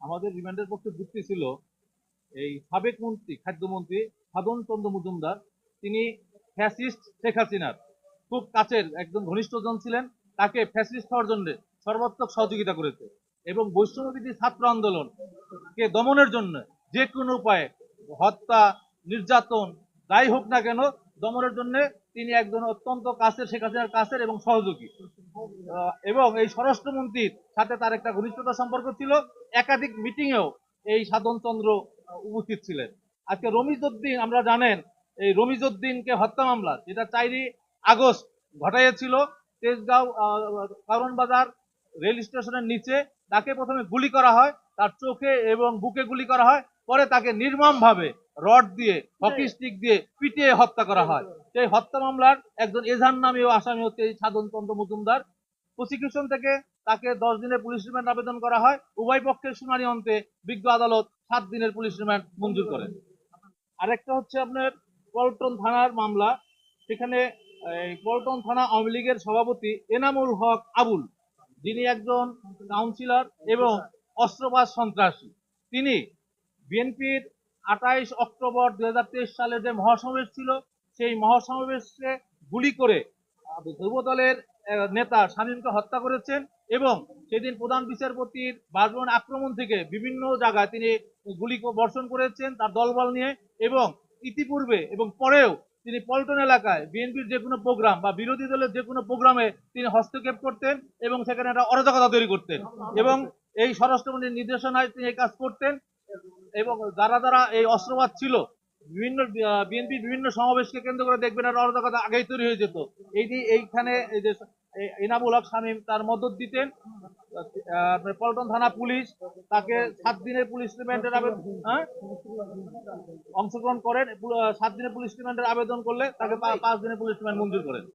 আমাদের রিমান্ডের পক্ষে যুক্তি ছিল, এই সাবেক মন্ত্রী, খাদ্যমন্ত্রী সাধন চন্দ্র মজুমদার, তিনি ফ্যাসিস্ট শেখ হাসিনার খুব কাছের একজন ঘনিষ্ঠজন ছিলেন, তাকে ফ্যাসিস্ট হওয়ার জন্য সর্বাত্মক সহযোগিতা করেছে এবং বৈষ্ণববিধি ছাত্র আন্দোলনকে দমনের জন্য যে কোনো উপায়ে হত্যা, নির্যাতন, যাই হোক না কেন, দমনের জন্য তিনি একজন অত্যন্ত কাছের, শেখ হাসিনার কাছের এবং সহযোগী। এবং এই স্বরাষ্ট্রমন্ত্রীর সাথে তার একটা ঘনিষ্ঠতা সম্পর্ক ছিল। একাধিক মিটিংয়েও এই সাধনচন্দ্র উপস্থিত ছিলেন। আজকে রমিজউদ্দিন আমরা জানেন এই রমিজউদ্দিনকে হত্যা মামলা যেটা চাইরি আগস্ট ঘটাইয়াছিল। তেজগাঁও কারণ বাজার রেল স্টেশনের নিচে তাকে প্রথমে গুলি করা হয় তার চোখে এবং বুকে গুলি করা হয় পরে তাকে নির্মম ভাবে রড দিয়ে হকি স্টিক দিয়ে পিটিয়ে হত্যা করা হয়। সেই হত্যা মামলার একজন এজাহার নামীয় আসামি হচ্ছে এই সাধন চন্দ্র মজুমদার। প্রসিকিউশন থেকে তাকে দশ দিনের পুলিশ রিমান্ড আবেদন করা হয়। উভয় পক্ষের শুনানি অন্তে বিজ্ঞ আদালত সাত দিনের পুলিশ রিমান্ড মঞ্জুর করেন। আরেকটা হচ্ছে আপনার পল্টন থানার মামলা। সেখানে পল্টন থানা আওয়ামী লীগের সভাপতি এনামুল হক আবুল, যিনি একজন কাউন্সিলর এবং অস্ত্রবাজ সন্ত্রাসী। তিনি বিএনপির আঠাইশ অক্টোবর দুই হাজার তেইশ সালে যে মহাসমাবেশ ছিল সেই মহাসমাবেশে গুলি করে যুবদলের নেতা শামীমকে হত্যা করেছেন এবং সেদিন প্রধান বিচারপতির বাসভবন আক্রমণ থেকে বিভিন্ন জায়গায় তিনি গুলি বর্ষণ করেছেন তার দলবল নিয়ে এবং ইতিপূর্বে এবং পরেও তিনি পল্টন এলাকায় বিএনপির যে কোনো প্রোগ্রাম বা বিরোধী দলের যে কোনো প্রোগ্রামে তিনি হস্তক্ষেপ করতেন এবং সেখানে একটা অরাজকতা তৈরি করতেন এবং এই স্বরাষ্ট্রমন্ত্রীর নির্দেশনায় তিনি এই কাজ করতেন এবং যারা যারা এই অস্ত্রবাদ ছিল বিভিন্ন বিএনপি বিভিন্ন সমাবেশকে কেন্দ্র করে দেখবেন আর অরাজকতা আগেই তৈরি হয়ে যেত। এই যে এইখানে এই যে এনামুল হক শামীম তার মদত দিতেন। পল্টন থানা পুলিশ তাকে সাত দিনের পুলিশ রিমান্ডের আবেদন হ্যাঁ? অংশগ্রহণ করেন। সাত দিনের পুলিশ রিমান্ডের আবেদন করলে তাকে পাঁচ দিনের পুলিশ রিমান্ড মঞ্জুর করেন।